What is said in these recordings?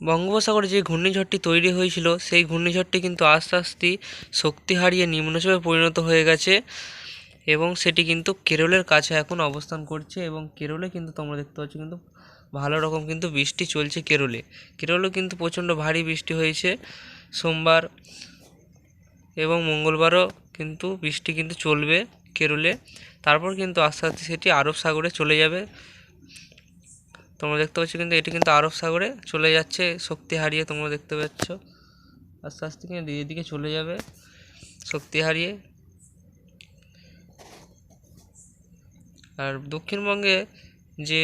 বঙ্গোপসাগরে যে ঘূর্ণিঝড়টি তৈরি হয়েছিল, সেই ঘূর্ণিঝড়টি কিন্তু আস্তে আস্তে শক্তি হারিয়ে নিম্নচাপে পরিণত হয়ে গেছে এবং সেটি কিন্তু কেরলের কাছে এখন অবস্থান করছে এবং কেরলে কিন্তু তোমরা দেখতে পাচ্ছ কিন্তু ভালো রকম কিন্তু বৃষ্টি চলছে কেরলে। কেরলেও কিন্তু প্রচণ্ড ভারী বৃষ্টি হয়েছে। সোমবার এবং মঙ্গলবারও কিন্তু বৃষ্টি কিন্তু চলবে কেরলে। তারপর কিন্তু আস্তে আস্তে সেটি আরব সাগরে চলে যাবে। তোমরা দেখতে পাচ্ছ কিন্তু, এটি কিন্তু আরব সাগরে চলে যাচ্ছে, শক্তি হারিয়ে তোমরা দেখতে পাচ্ছ। আস্তে আস্তে কিন্তু এদিকে চলে যাবে, শক্তি হারিয়ে। আর দক্ষিণবঙ্গে যে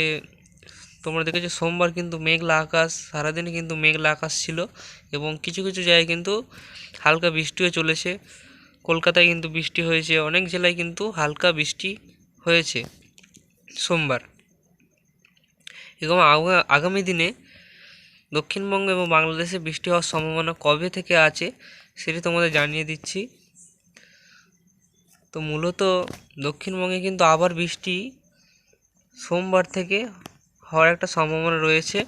তোমরা দেখেছ, সোমবার কিন্তু মেঘলা আকাশ, সারাদিনই কিন্তু মেঘলা আকাশ ছিল এবং কিছু কিছু জায়গায় কিন্তু হালকা বৃষ্টিও চলেছে। কলকাতায় কিন্তু বৃষ্টি হয়েছে, অনেক জেলায় কিন্তু হালকা বৃষ্টি হয়েছে সোমবার। এবং আগামী দিনে দক্ষিণবঙ্গ এবং বাংলাদেশে বৃষ্টি হওয়ার সম্ভাবনা কবে থেকে আছে সেটি তোমাদের জানিয়ে দিচ্ছি। তো মূলত দক্ষিণবঙ্গে কিন্তু আবার বৃষ্টি সোমবার থেকে হওয়ার একটা সম্ভাবনা রয়েছে।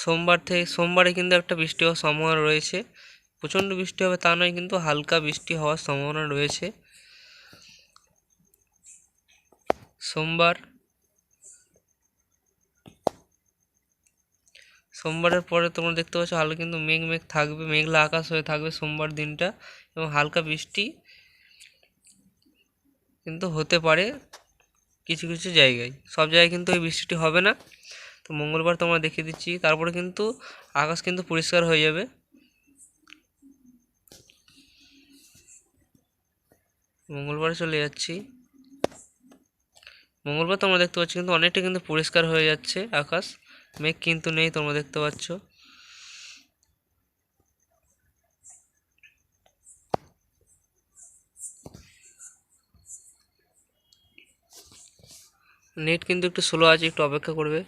সোমবার থেকে সোমবারে কিন্তু একটা বৃষ্টি হওয়ার সম্ভাবনা রয়েছে। প্রচণ্ড বৃষ্টি হবে তা নয়, কিন্তু হালকা বৃষ্টি হওয়ার সম্ভাবনা রয়েছে। সোমবার সোমবারের পরে তোমরা দেখতে পাচ্ছ হালকা কিন্তু মেঘ মেঘ থাকবে, মেঘলা আকাশ হয়ে থাকবে সোমবার দিনটা এবং হালকা বৃষ্টি কিন্তু হতে পারে কিছু কিছু জায়গায়। সব জায়গায় কিন্তু এই বৃষ্টিটি হবে না। তো মঙ্গলবার তোমরা দেখিয়ে দিচ্ছি, তারপরে কিন্তু আকাশ কিন্তু পরিষ্কার হয়ে যাবে। মঙ্গলবারে চলে যাচ্ছি। মঙ্গলবার তোমরা দেখতে পাচ্ছ কিন্তু অনেকটা কিন্তু পরিষ্কার হয়ে যাচ্ছে আকাশ। মেঘ কিন্তু নেই, তোমরা দেখতে পাচ্ছ। নেট কিন্তু একটু স্লো আছে, একটু অপেক্ষা করবে।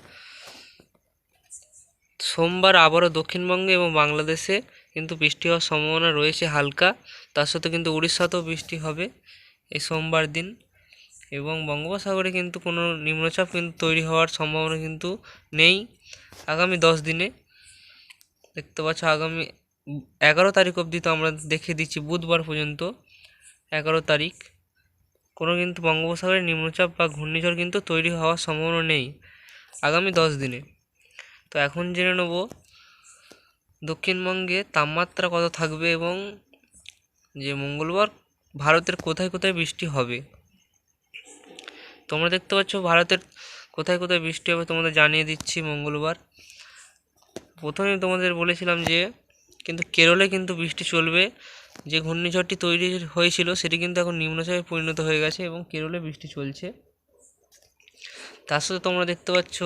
সোমবার আবারও দক্ষিণবঙ্গে এবং বাংলাদেশে কিন্তু বৃষ্টি হওয়ার সম্ভাবনা রয়েছে হালকা। তার সাথে কিন্তু উড়িষ্যাতেও বৃষ্টি হবে এই সোমবার দিন এবং বঙ্গোপসাগরে কিন্তু কোনো নিম্নচাপ কিন্তু তৈরি হওয়ার সম্ভাবনা কিন্তু নেই। আগামী দশ দিনে। দেখতে পাচ্ছ আগামী এগারো তারিখ অবধি তো আমরা দেখে দিচ্ছি, বুধবার পর্যন্ত এগারো তারিখ। কোনো কিন্তু বঙ্গোপসাগরে নিম্নচাপ বা ঘূর্ণিঝড় কিন্তু তৈরি হওয়ার সম্ভাবনা নেই আগামী দশ দিনে। তো এখন জেনে নেব দক্ষিণবঙ্গে তাপমাত্রা কত থাকবে এবং যে মঙ্গলবার ভারতের কোথায় কোথায় বৃষ্টি হবে। তোমরা দেখতে পাচ্ছ ভারতের কোথায় কোথায় বৃষ্টি হবে তোমাদের জানিয়ে দিচ্ছি মঙ্গলবার। প্রথমেই তোমাদের বলেছিলাম যে, কিন্তু কেরলে কিন্তু বৃষ্টি চলবে। যে ঘূর্ণিঝড়টি তৈরি হয়েছিল, সেটি কিন্তু এখন নিম্নচাপে পরিণত হয়ে গেছে এবং কেরলে বৃষ্টি চলছে। তার সাথে তোমরা দেখতে পাচ্ছ,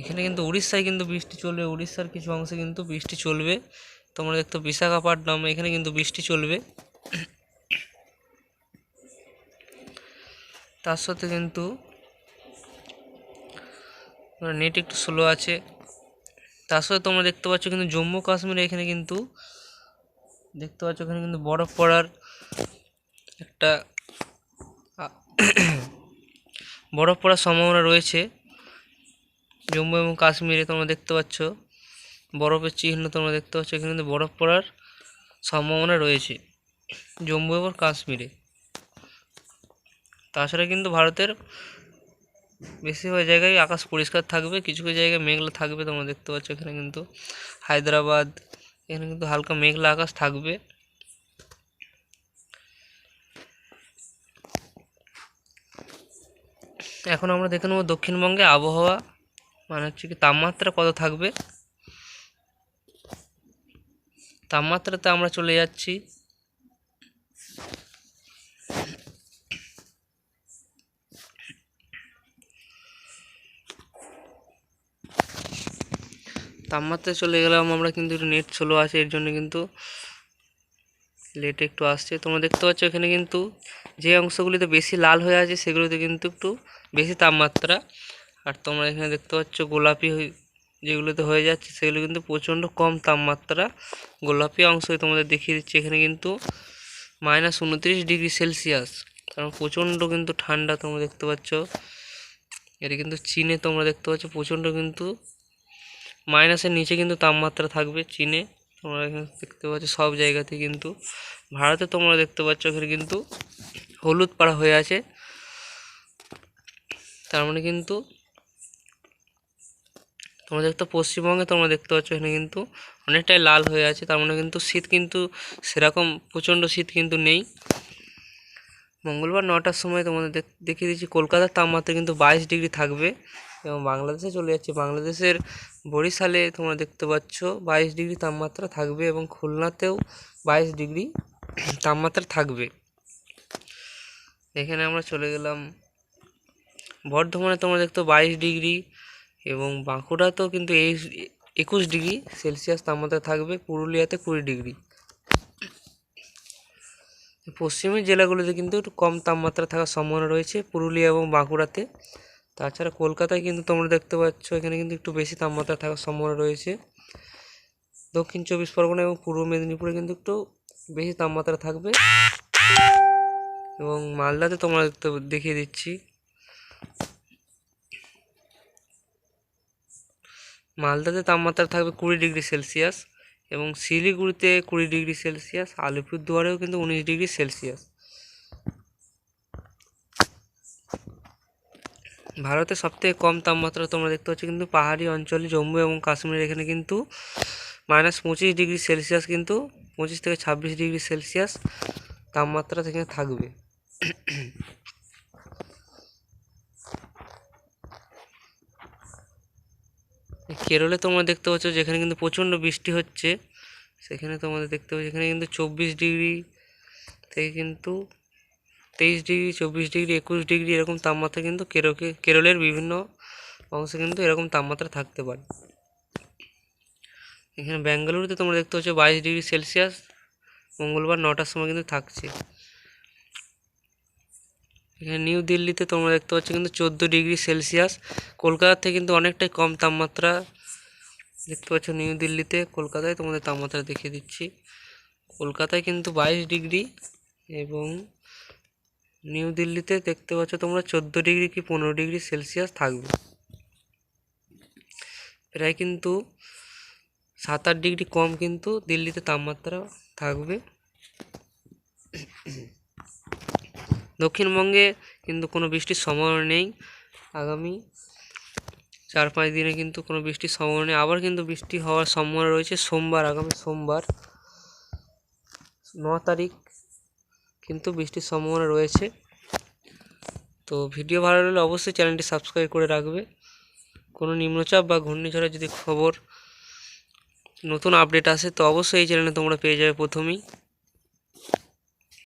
এখানে কিন্তু উড়িষ্যায় কিন্তু বৃষ্টি চলবে। উড়িষ্যার কিছু অংশে কিন্তু বৃষ্টি চলবে। তোমরা দেখতো বিশাখাপট্টনম এখানে কিন্তু বৃষ্টি চলবে। তার সাথে কিন্তু নেট একটু স্লো আছে। তার সাথে তোমরা দেখতে পাচ্ছ কিন্তু জম্মু কাশ্মীরে এখানে কিন্তু দেখতে পাচ্ছ এখানে কিন্তু বরফ পড়ার একটা বরফ পড়ার সম্ভাবনা রয়েছে। জম্মু এবং কাশ্মীরে তোমরা দেখতে পাচ্ছ, বরফের চিহ্ন তোমরা দেখতে পাচ্ছ, এখানে কিন্তু বরফ পড়ার সম্ভাবনা রয়েছে। জম্মু এবং কাশ্মীরে। তাছাড়া কিন্তু ভারতের বেশিরভাগ জায়গায় আকাশ পরিষ্কার থাকবে, কিছু কিছু জায়গায় মেঘলা থাকবে, তোমরা দেখতে পাচ্ছ এখানে কিন্তু হায়দ্রাবাদ, এখানে কিন্তু হালকা মেঘলা আকাশ থাকবে। এখন আমরা দেখে নেব দক্ষিণবঙ্গে আবহাওয়া মানে হচ্ছে কি তাপমাত্রা কত থাকবে। তাপমাত্রাতে আমরা চলে যাচ্ছি তাপমাত্রায় চলে গেলাম, আমরা কিন্তু একটু নেট স্লো আছে, এর জন্য কিন্তু লেট একটু আসছে। তোমরা দেখতে পাচ্ছ এখানে কিন্তু যে অংশগুলিতে বেশি লাল হয়ে আছে, সেগুলোতে কিন্তু একটু বেশি তাপমাত্রা। আর তোমরা এখানে দেখতে পাচ্ছ গোলাপি যেগুলোতে হয়ে যাচ্ছে, সেগুলো কিন্তু প্রচণ্ড কম তাপমাত্রা। গোলাপি অংশ তোমাদের দেখিয়ে দিচ্ছে, এখানে কিন্তু মাইনাস উনত্রিশ ডিগ্রি সেলসিয়াস কারণ প্রচণ্ড কিন্তু ঠান্ডা তোমরা দেখতে পাচ্ছ। এটা কিন্তু চীনে তোমরা দেখতে পাচ্ছ, প্রচণ্ড কিন্তু মাইনাসের নিচে কিন্তু তাপমাত্রা থাকবে চীনে। তোমরা এখানে দেখতে পাচ্ছ সব জায়গাতে কিন্তু। ভারতে তোমরা দেখতে পাচ্ছ এখানে কিন্তু হলুদ পাড়া হয়ে আছে। তার মানে কিন্তু তোমরা দেখতে পশ্চিমবঙ্গে তোমরা দেখতে পাচ্ছ এখানে কিন্তু অনেকটাই লাল হয়ে আছে। তার মানে কিন্তু শীত কিন্তু সেরকম প্রচণ্ড শীত কিন্তু নেই। মঙ্গলবার নটার সময় তোমাদের দেখ- দেখিয়ে দিচ্ছি, কলকাতার তাপমাত্রা কিন্তু বাইশ ডিগ্রি থাকবে। এবং বাংলাদেশে চলে যাচ্ছে। বাংলাদেশের বরিশালে তোমরা দেখতে পাচ্ছ বাইশ ডিগ্রি তাপমাত্রা থাকবে এবং খুলনাতেও বাইশ ডিগ্রি তাপমাত্রা থাকবে। এখানে আমরা চলে গেলাম। বর্ধমানে তোমরা দেখতো বাইশ ডিগ্রি এবং বাঁকুড়াতেও কিন্তু এই একুশ ডিগ্রি সেলসিয়াস তাপমাত্রা থাকবে, পুরুলিয়াতে কুড়ি ডিগ্রি। পশ্চিমের জেলাগুলোতে কিন্তু একটু কম তাপমাত্রা থাকার সম্ভাবনা রয়েছে, পুরুলিয়া এবং বাঁকুড়াতে। তাছাড়া কলকাতায় কিন্তু তোমরা দেখতে পাচ্ছ, এখানে কিন্তু একটু বেশি তাপমাত্রা থাকার সম্ভাবনা রয়েছে। দক্ষিণ চব্বিশ পরগনা এবং পূর্ব মেদিনীপুরে কিন্তু একটু বেশি তাপমাত্রা থাকবে। এবং মালদাতে তোমরা দেখতে, দেখিয়ে দিচ্ছি। মালদাতে তাপমাত্রা থাকবে কুড়ি ডিগ্রি সেলসিয়াস এবং শিলিগুড়িতে কুড়ি ডিগ্রি সেলসিয়াস, আলিপুরদুয়ারেও কিন্তু উনিশ ডিগ্রি সেলসিয়াস। ভারতের সবথেকে কম তাপমাত্রা তোমরা দেখতে পাচ্ছ কিন্তু পাহাড়ি অঞ্চলে জম্মু এবং কাশ্মীর এখানে কিন্তু মাইনাস পঁচিশ ডিগ্রি সেলসিয়াস কিন্তু পঁচিশ থেকে ছাব্বিশ ডিগ্রি সেলসিয়াস তাপমাত্রা সেখানে থাকবে। কেরলে তোমরা দেখতে পাচ্ছ যেখানে কিন্তু প্রচণ্ড বৃষ্টি হচ্ছে, সেখানে তোমাদের দেখতে পাচ্ছ এখানে কিন্তু চব্বিশ ডিগ্রি থেকে কিন্তু তেইশ ডিগ্রি, চব্বিশ ডিগ্রি, একুশ ডিগ্রি এরকম তাপমাত্রা কিন্তু কেরকে, কেরলের বিভিন্ন অংশে কিন্তু এরকম তাপমাত্রা থাকতে পারে। এখানে ব্যাঙ্গালুরুতে তোমরা দেখতে পাচ্ছ বাইশ ডিগ্রি সেলসিয়াস, মঙ্গলবার নটার সময় কিন্তু থাকছে। এখানে নিউ দিল্লিতে তোমরা দেখতে পাচ্ছ কিন্তু চোদ্দ ডিগ্রি সেলসিয়াস, কলকাতার থেকে কিন্তু অনেকটাই কম তাপমাত্রা দেখতে পাচ্ছ নিউ দিল্লিতে, কলকাতায় তোমাদের তাপমাত্রা দেখিয়ে দিচ্ছি। কলকাতায় কিন্তু বাইশ ডিগ্রি এবং নিউ দিল্লিতে দেখতে পাচ্ছ তোমরা চোদ্দ ডিগ্রি কি পনেরো ডিগ্রি সেলসিয়াস থাকবে। প্রায় কিন্তু সাত আট ডিগ্রি কম কিন্তু দিল্লিতে তাপমাত্রা থাকবে। দক্ষিণবঙ্গে কিন্তু কোনো বৃষ্টির সম্ভাবনা নেই। আগামী চার পাঁচ দিনে কিন্তু কোনো বৃষ্টির সম্ভাবনা নেই। আবার কিন্তু বৃষ্টি হওয়ার সম্ভাবনা রয়েছে সোমবার, আগামী সোমবার। ন তারিখ কিন্তু বৃষ্টির সম্ভাবনা রয়েছে। তো ভিডিও ভালো লাগলে অবশ্যই চ্যানেলটি সাবস্ক্রাইব করে রাখবে। কোনো নিম্নচাপ বা ঘূর্ণিঝড়ের যদি খবর নতুন আপডেট আসে, তো অবশ্যই এই চ্যানেলে তোমরা পেয়ে যাবে প্রথমেই।